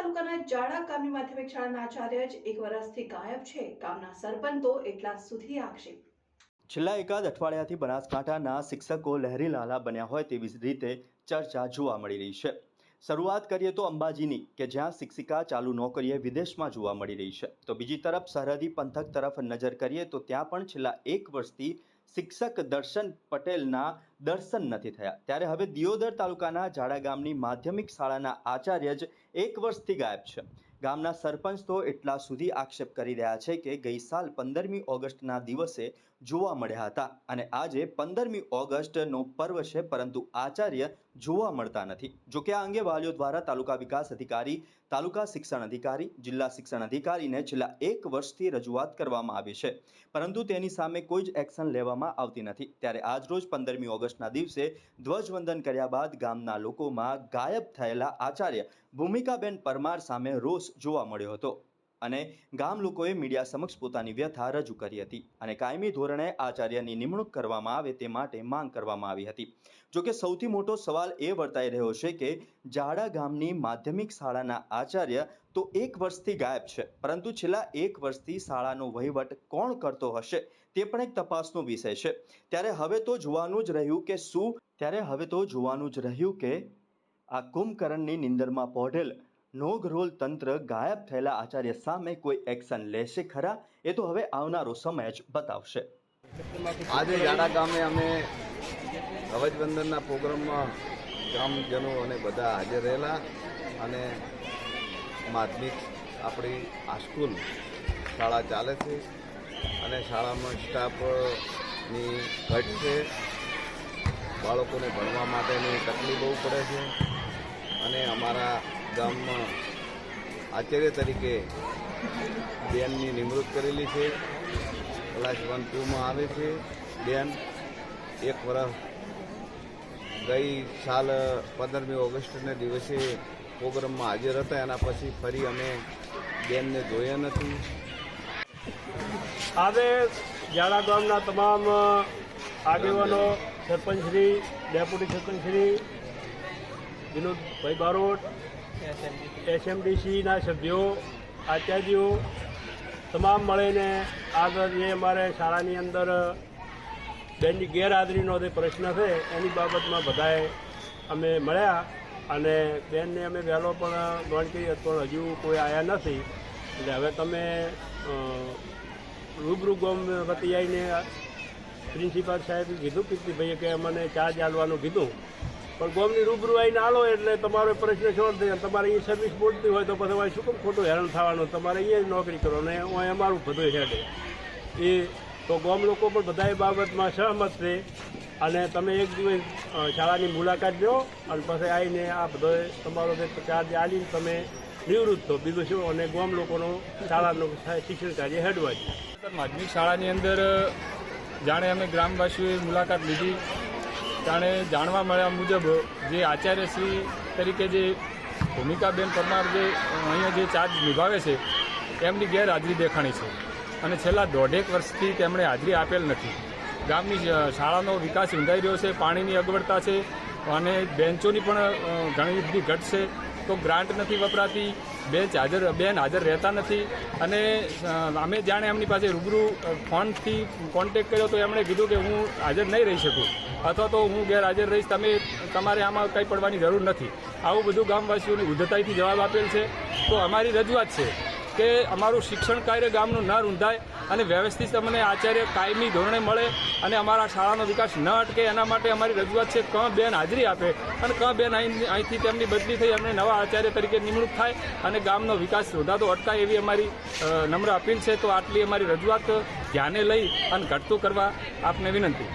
તાલુકાના જાડા ગામની માધ્યમિક શાળાના આચાર્ય જ એક વર્ષથી ગાયબ છે. ગામના સરપંચો એટલા સુધી આક્ષેપ. છેલ્લા એકાદ અઠવાડિયાથી બનાસકાંઠાના શિક્ષકો લહેરીલાલા બન્યા હોય તેવી રીતે ચર્ચા જોવા મળી રહી છે. શરૂઆત કરીએ તો અંબાજીની, કે જ્યાં શિક્ષિકા ચાલુ નોકરીએ વિદેશમાં જોવા મળી રહી છે. તો બીજી તરફ સરહદી પંથક તરફ નજર કરીએ તો ત્યાં પણ છેલ્લા એક વર્ષથી શિક્ષક દર્શન પટેલના દર્શન નથી થયા. ત્યારે હવે દિયોદર તાલુકાના ઝાડા ગામની માધ્યમિક શાળાના આચાર્ય જ એક વર્ષથી ગાયબ છે. ગામના સરપંચ તો એટલા સુધી આક્ષેપ કરી રહ્યા છે કે ગઈ સાલ પંદરમી ઓગસ્ટના દિવસે જોવા મળ્યા હતા અને આજે પંદરમી ઓગસ્ટનો પર્વ છે, પરંતુ આચાર્ય જોવા મળતા નથી. જોકે આ અંગે વાલીઓ દ્વારા તાલુકા વિકાસ અધિકારી, તાલુકા શિક્ષણ અધિકારી, જિલ્લા શિક્ષણ અધિકારીને છેલ્લા એક વર્ષથી રજૂઆત કરવામાં આવી છે. પરંતુ તેની સામે કોઈ જ એક્શન લેવામાં આવતી નથી. ત્યારે આજરોજ પંદરમી ઓગસ્ટના દિવસે ધ્વજવંદન કર્યા બાદ ગામના લોકોમાં ગાયબ થયેલા આચાર્ય ભૂમિકાબેન પરમાર સામે રોષ જોવા મળ્યો હતો. અને ગામ લોકોએ મીડિયા સમક્ષ પોતાની વ્યથા રજૂ કરી હતી અને કાયમી ધોરણે આચાર્યની નિમણૂક કરવામાં આવે તે માટે માંગ કરવામાં આવી હતી. જોકે સૌથી મોટો સવાલ એ વર્તાઈ રહ્યો છે કે જાડા ગામની માધ્યમિક શાળાના આચાર્ય તો એક વર્ષથી ગાયબ છે, પરંતુ છેલ્લા એક વર્ષથી શાળાનો વહીવટ કોણ કરતો હશે તે પણ એક તપાસનો વિષય છે. ત્યારે હવે તો જોવાનું જ રહ્યું કે શું, ત્યારે હવે તો જોવાનું જ રહ્યું કે આ કુંભકર્ણની નિંદરમાં પોઢેલ નોગરોલ તંત્ર ગાયબ થયેલા આચાર્ય સામે કોઈ એક્શન લેશે ખરા? એ તો હવે આવનારો સમય જ બતાવશે. આજે યાડા ગામે અમે ધ્વજવંદનના પ્રોગ્રામમાં ગ્રામજનો અને બધા હાજર રહેલા અને માધ્યમિક આપણી આ સ્કૂલ શાળા ચાલે છે અને શાળામાં સ્ટાફની ઘટ છે. બાળકોને ભણવા માટેની તકલીફ બહુ પડે છે અને અમારા ગામમાં આચાર્ય તરીકે બેનની નિમણૂક કરેલી છે. ક્લાસ વન ટુમાં આવે છે. બેન એક વર્ષ ગઈ સાલ પંદરમી ઓગસ્ટના દિવસે પ્રોગ્રામમાં હાજર હતા. એના પછી ફરી અમે બેનને જોયા નથી. આજે જાડા ગામના તમામ આગેવાનો, સરપંચશ્રી, ડેપ્યુટી સરપંચશ્રી, વિનોદભાઈ બારોટ એસએમડીસીના સભ્યો, આચાર્યો તમામ મળીને આગળ જે અમારે શાળાની અંદર બેનની ગેરહાજરીનો જે પ્રશ્ન છે, એની બાબતમાં બધાએ અમે મળ્યા અને બેનને અમે વહેલો પણ ગણ કરી પણ હજુ કોઈ આવ્યા નથી. એટલે હવે તમે રૂબરૂ ગોમ વતી આવીને પ્રિન્સિપાલ સાહેબે કીધું, કીર્તિભાઈએ કે મને ચાર્જ આલવાનું કીધું. પણ ગોમની રૂબરૂ આવીને આલો એટલે તમારો પ્રશ્ન સોલ્વ થઈ જાય તમારે એ સર્વિસ મોડતી હોય તો પછી અમારે શું કેમ ખોટું હેરાન થવાનું? તમારે અહીંયા જ નોકરી કરો ને અહીં અમારું બધું હેડે. એ તો ગોમ લોકો પણ બધા બાબતમાં સહમત છે. અને તમે એક દિવસ શાળાની મુલાકાત લો અને પછી આવીને આ બધો તમારો જે ચાર્જ આલીને તમે નિવૃત્ત થો. બીજું શું? અને ગામ લોકોનો શાળાનું શિક્ષણ કાર્ય હેડવા છે. માધ્યમિક શાળાની અંદર જાણે અમે ગ્રામવાસીઓએ મુલાકાત લીધી. જાણે જાણવા મળ્યા મુજબ જે આચાર્યશ્રી તરીકે જે ભૂમિકાબેન પરમાર જે અહીંયા જે ચાર્જ નિભાવે છે, એમની ગેરહાજરી દેખાણી છે. અને છેલ્લા દોઢેક વર્ષથી તેમણે હાજરી આપેલ નથી. ગામની શાળાનો વિકાસ ઊંધાઈ રહ્યો છે, પાણીની અગવડતા છે અને બેન્ચોની પણ ઘણી બધી ઘટ છે. તો ગ્રાન્ટ નથી વપરાતી બેન્ચ હાજર બેન હાજર રહેતા નથી. અને અમે જાણે એમની પાસે રૂબરૂ ફોનથી કોન્ટેક કર્યો તો એમણે કીધું કે હું હાજર નહીં રહી શકું. અથવા તો હું ગેરહાજર રહીશ, તમે, તમારે આમાં કંઈ પડવાની જરૂર નથી. આવું બધું ગામવાસીઓની ઉદ્ધતાઈથી જવાબ આપેલ છે. તો અમારી રજૂઆત છે કે અમારું શિક્ષણ કાર્ય ગામનું ન રૂંધાય અને વ્યવસ્થિત અમને આચાર્ય કાયમી ધોરણે મળે અને અમારા શાળાનો વિકાસ ન અટકે, એના માટે અમારી રજૂઆત છે, ક બેન હાજરી આપે. અને ક બેન અહીં અહીંથી તેમની બદલી થઈ અમને નવા આચાર્ય તરીકે નિમણૂક થાય અને ગામનો વિકાસ રોધાતો અટકાય એવી અમારી નમ્ર અપીલ છે. તો આટલી અમારી રજૂઆત ધ્યાને લઈ અને ઘટતું કરવા આપને વિનંતી.